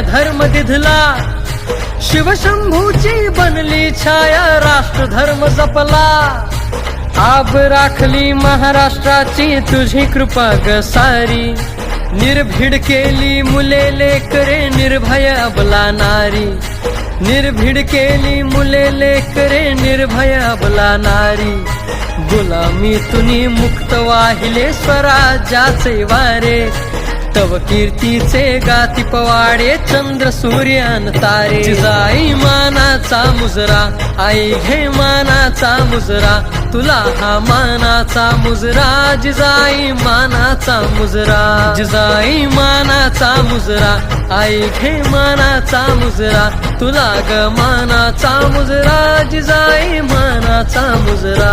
धर्म दिधला. शिवशंभूची बनली छाया राष्ट्र धर्म जपला. आब राखली महाराष्ट्राची तुझी कृपा ग सारी. निर्भीड केली मुले लेकरे निर्भय अबला नारी. निर्भीड केली मुले लेकरे निर्भय अबला नारी. गुलामी तुनी मुक्त वाहिले स्वराज्याचे वारे. तव कीर्तीचे गाती पवाडे चंद्र सूर्यान तारे. जाई मानाचा मुजरा आई घे मानाचा मुजरा. तुला हा मानाचा मुजरा जिजाई मानाचा मुजरा. जिजाई मानाचा मुजरा आई घे मानाचा मुजरा. तुला ग मानाचा मुजरा जिजाई मानाचा मुजरा.